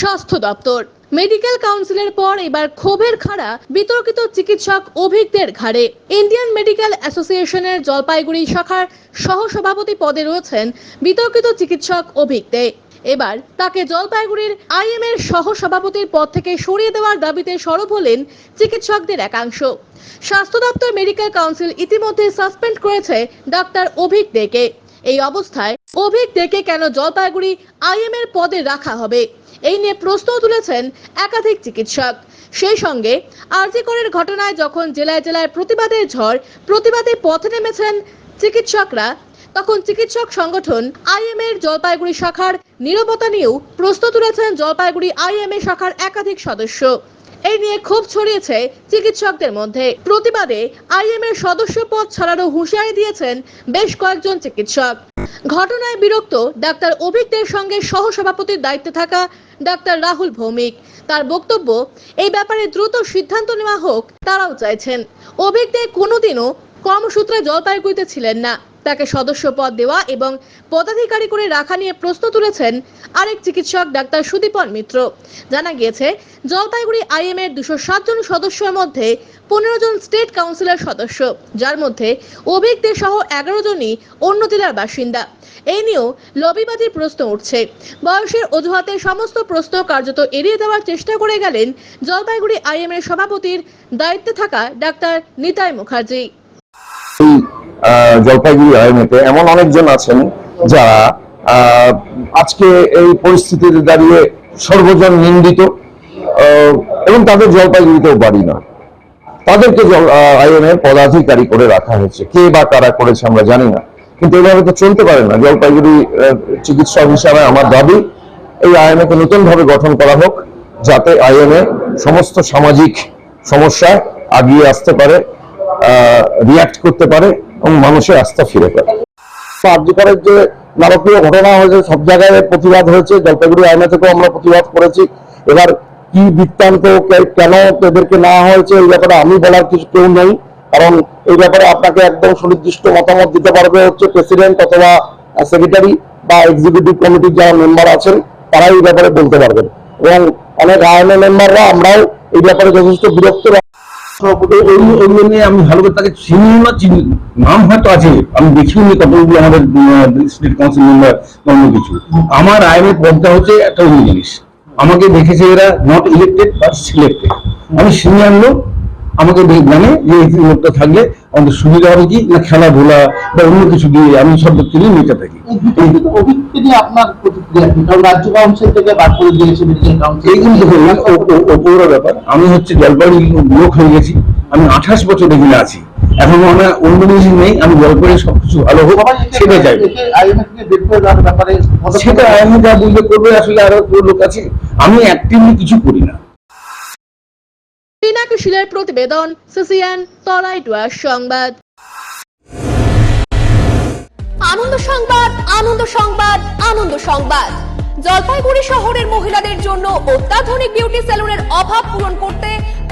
স্বাস্থ্য দপ্তর। মেডিকেল কাউন্সিলের পর এবার ক্ষোভের খাড়া বিতর্কিত চিকিৎসক অভিজ্ঞদের ঘাড়ে। ইন্ডিয়ান মেডিকেল অ্যাসোসিয়েশনের জলপাইগুড়ি শাখার সহসভাপতি পদে রয়েছেন বিতর্কিত চিকিৎসক অভিজ্ঞ। এবার তাকে জলপাইগুড়ির আইএম এর সহসভাপতির পদ থেকে সরিয়ে দেওয়ার দাবিতে সরব হলেন চিকিৎসকদের একাংশ। স্বাস্থ্য দপ্তর মেডিকেল কাউন্সিল ইতিমধ্যে সাসপেন্ড করেছে ডাক্তার অভিক দেকে এই অবস্থায় অভিক দেকে কেন জলপাইগুড়ি আইএম এর পদে রাখা হবে? এই নিয়ে প্রশ্ন তুলেছেন একাধিক চিকিৎসক। সেই সঙ্গে আরজিকরের ঘটনায় যখন জেলায় জেলায় প্রতিবাদের ঝড়, প্রতিবাদে পথে নেমেছেন চিকিৎসকরা, তখন চিকিৎসক সংগঠন আইএম এর জলপাইগুড়ি শাখার নিরবতা নিয়েও প্রশ্ন তুলেছেন জলপাইগুড়ি আইএমএ শাখার একাধিক সদস্য। এই নিয়ে ক্ষোভ ছড়িয়েছে চিকিৎসকদের মধ্যে। প্রতিবাদে আইএম এর সদস্য পদ ছাড়ারও হুঁশিয়ারি দিয়েছেন বেশ কয়েকজন চিকিৎসক। ঘটনায় বিরক্ত ডাক্তার অভিজ্ঞদের সঙ্গে সহসভাপতির দায়িত্বে থাকা ডাক্তার রাহুল ভৌমিক। তার বক্তব্য, এই ব্যাপারে দ্রুত সিদ্ধান্ত নেওয়া হোক, তারাও চাইছেন। অভিজ্ঞ কোনোদিনও কর্মসূত্রে জলপাইগুড়িতে ছিলেন না। তাকে সদস্য পদ দেওয়া এবং পদাধিকারী করে রাখা নিয়ে প্রশ্ন তুলেছেন আরেক চিকিৎসক ডাক্তার সুদীপন মিত্র। জানা গিয়েছে, জলপাইগুড়ি আইএম এর দুশো জন সদস্যের মধ্যে পনেরো জন স্টেট কাউন্সিলর সদস্য, যার মধ্যে অভিজ্ঞদের সহ এগারো জনই অন্য জেলার বাসিন্দা। এই নিয়েও লবিবাদীর প্রশ্ন উঠছে। বয়সের অজুহাতে সমস্ত প্রশ্ন কার্যত এড়িয়ে দেওয়ার চেষ্টা করে গেলেন জলপাইগুড়ি আইএম এর সভাপতির দায়িত্বে থাকা ডাক্তার নিতাই মুখার্জি। জলপাইগুড়ি আইনেতে এমন অনেকজন আছেন যারা আজকে এই পরিস্থিতিতে দাঁড়িয়ে সর্বজন নিন্দিত এবং তাদের জলপাইগুড়িতেও বাড়ি না তাদেরকে আইএমএ পদাধিকারী করে রাখা হয়েছে। কে বা কারা করেছে আমরা জানি না। কিন্তু এভাবে তো চলতে পারে না। জলপাইগুড়ি চিকিৎসক হিসাবে আমার দাবি, এই আইএমএ কে নতুন ভাবে গঠন করা হোক, যাতে আইএমএ সমস্ত সামাজিক সমস্যায় আগিয়ে আসতে পারে। রিয়াক্ট করতে পারে এবং মানুষের আস্থা ফিরে পায়। কার্যকরের যে নারকীয় ঘটনা হয়েছে, সব জায়গায় প্রতিবাদ হয়েছে। জলপাইগুড়ি আয়না থেকেও আমরা প্রতিবাদ করেছি। এবার কি বৃত্তান্ত কেন এদেরকে নেওয়া হয়েছে, এই ব্যাপারে আমি বলার কিছু কেউ নেই। কারণ এই ব্যাপারে আপনাকে একদম সুনির্দিষ্ট মতামত দিতে পারবে হচ্ছে প্রেসিডেন্ট অথবা সেক্রেটারি বা এক্সিকিউটিভ কমিটির যারা মেম্বার আছেন, তারাই এই ব্যাপারে বলতে পারবেন। এবং অনেক আইএনএ মেম্বাররা আমরাও এই ব্যাপারে যথেষ্ট বিরক্ত নিয়ে আমি ভালো করে তাকে চিনি না, চিনি নাম হয়তো আছে, আমি দেখিনি কতগুলো আমাদের স্টেট কাউন্সিল মেম্বার অন্য কিছু। আমার আইনের পদটা হচ্ছে একটা অন্য জিনিস। আমাকে দেখেছে এরা নট ইলেক্টেড বা সিলেক্টেড আমি সিনিয়র লোক আমাকে জানে যে এই লোকটা থাকলে আমাদের সুবিধা হবে কি? না খেলাধুলা বা অন্য কিছু দিয়ে আমি সব ব্যক্তি নিয়ে মেতে থাকি। এই বিতর্কিত অভিজ্ঞতা নিয়ে আপনার প্রতিক্রিয়া কারণ রাজ্য কাউন্সিল থেকে বার করে দিয়েছে এইগুলো দেখুন ও- ও- ব্যাপার। আমি হচ্ছে জলপাইগুড়ি লোক হয়ে গেছি। আমি আঠাশ বছর এখানে আছি। এখন আমার অন্য জিনিস নেই আমি জলপাইগুড়ি সবকিছু ভালো হোক সেটা ব্যাপারে সেটা আমি যা বুঝলে করবে আসলে আরও লোক আছে। আমি অ্যাক্টিভলি কিছু করি না। পিনাকি শিলের প্রতিবেদন, সিসিএন তরাই ডুয়ার সংবাদ। আনন্দ সংবাদ আনন্দ সংবাদ আনন্দ সংবাদ। জলপাইগুড়ি শহরের মহিলাদের জন্য অত্যাধুনিক বিউটি সেলুনের অভাব পূরণ করতে